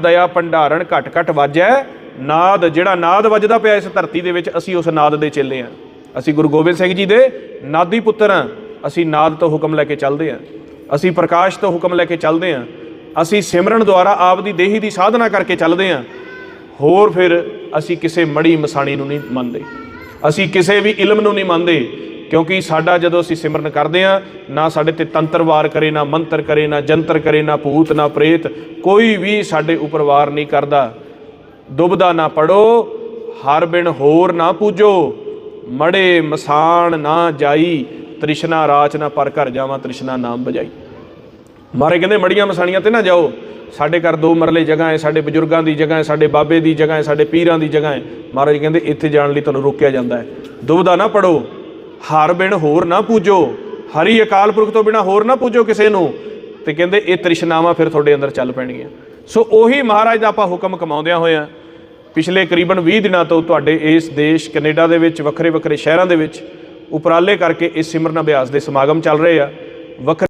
ਦਇਆ ਭੰਡਾਰਨ ਘਟ ਘਟ ਵਾਜੈ। ਨਾਦ, ਜਿਹੜਾ ਨਾਦ ਵੱਜਦਾ ਪਿਆ ਇਸ ਧਰਤੀ ਦੇ ਵਿੱਚ, ਅਸੀਂ ਉਸ ਨਾਦ ਦੇ ਚੇਲੇ ਆ। ਅਸੀਂ ਗੁਰੂ ਗੋਬਿੰਦ ਸਿੰਘ ਜੀ ਦੇ ਨਾਦੀ ਪੁੱਤਰ ਆ। ਅਸੀਂ ਨਾਦ ਤੋਂ ਹੁਕਮ ਲੈ ਕੇ ਚੱਲਦੇ ਆ। ਅਸੀਂ ਪ੍ਰਕਾਸ਼ ਤੋਂ ਹੁਕਮ ਲੈ ਕੇ ਚੱਲਦੇ ਆ। ਅਸੀਂ ਸਿਮਰਨ ਦੁਆਰਾ ਆਪ ਦੀ ਦੇਹੀ ਦੀ ਸਾਧਨਾ ਕਰਕੇ ਚੱਲਦੇ ਆ। ਹੋਰ ਫਿਰ ਅਸੀਂ ਕਿਸੇ ਮੜੀ ਮਸਾਣੀ ਨੂੰ ਨਹੀਂ ਮੰਨਦੇ। ਅਸੀਂ ਕਿਸੇ ਵੀ ਇਲਮ ਨੂੰ ਨਹੀਂ ਮੰਨਦੇ। ਕਿਉਂਕਿ ਸਾਡਾ ਜਦੋਂ ਅਸੀਂ ਸਿਮਰਨ ਕਰਦੇ ਆ ਨਾ ਸਾਡੇ ਤੇ ਤੰਤਰ ਵਾਰ ਕਰੇ, ਨਾ ਮੰਤਰ ਕਰੇ, ਨਾ ਜੰਤਰ ਕਰੇ, ਨਾ ਭੂਤ, ਨਾ ਪ੍ਰੇਤ, ਕੋਈ ਵੀ ਸਾਡੇ ਉੱਪਰ ਵਾਰ ਨਹੀਂ ਕਰਦਾ। ਦੁਬਦਾ ਨਾ ਪੜੋ, ਹਰ ਬਿਨ ਹੋਰ ਨਾ ਪੂਜੋ, ਮੜੇ ਮਸਾਣ ਨਾ ਜਾਈ, ਤ੍ਰਿਸ਼ਨਾ ਰਾਚ ਨਾ ਪਰ ਘਰ ਜਾਵਾਂ, ਤ੍ਰਿਸ਼ਨਾ ਨਾਮ ਬਜਾਈ। ਮਾਰੇ ਕਹਿੰਦੇ, ਮੜੀਆਂ ਮਸਾਣੀਆਂ ਤੇ ਨਾ ਜਾਓ। ਸਾਡੇ ਘਰ ਦੋ ਮਰਲੇ ਜਗ੍ਹਾ ਹੈ, ਸਾਡੇ ਬਜ਼ੁਰਗਾਂ ਦੀ ਜਗ੍ਹਾ ਹੈ, ਸਾਡੇ ਬਾਬੇ ਦੀ ਜਗ੍ਹਾ ਹੈ, ਸਾਡੇ ਪੀਰਾਂ ਦੀ ਜਗ੍ਹਾ ਹੈ। ਮਹਾਰਾਜ ਕਹਿੰਦੇ, ਇੱਥੇ ਜਾਣ ਲਈ ਤੁਹਾਨੂੰ ਰੋਕਿਆ ਜਾਂਦਾ ਹੈ। ਦੁਬਦਾ ਨਾ ਪੜੋ। ਹਰ ਬਿਨ ਹੋਰ ਨਾ ਪੂਜੋ, ਹਰੀ ਅਕਾਲ ਪੁਰਖ ਤੋਂ ਬਿਨਾ ਹੋਰ ਨਾ ਪੂਜੋ ਕਿਸੇ ਨੂੰ। ਤੇ ਕਹਿੰਦੇ, ਇਹ ਤ੍ਰਿਸ਼ਨਾਵਾਂ ਫਿਰ ਤੁਹਾਡੇ ਅੰਦਰ ਚੱਲ ਪੈਣਗੀਆਂ। ਸੋ ਉਹੀ ਮਹਾਰਾਜ ਦਾ ਆਪਾਂ ਹੁਕਮ ਕਮਾਉਂਦਿਆਂ ਹੋਇਆਂ, ਪਿਛਲੇ ਕਰੀਬਨ 20 ਦਿਨਾਂ ਤੋਂ ਤੁਹਾਡੇ ਇਸ ਦੇਸ਼, ਕੈਨੇਡਾ ਦੇ ਵਿੱਚ ਵੱਖਰੇ ਵੱਖਰੇ ਸ਼ਹਿਰਾਂ ਦੇ ਵਿੱਚ, ਉਪਰਾਲੇ ਕਰਕੇ ਇਸ ਸਿਮਰਨ ਅਭਿਆਸ ਦੇ ਸਮਾਗਮ ਚੱਲ ਰਹੇ ਆ। ਵੱਖਰੇ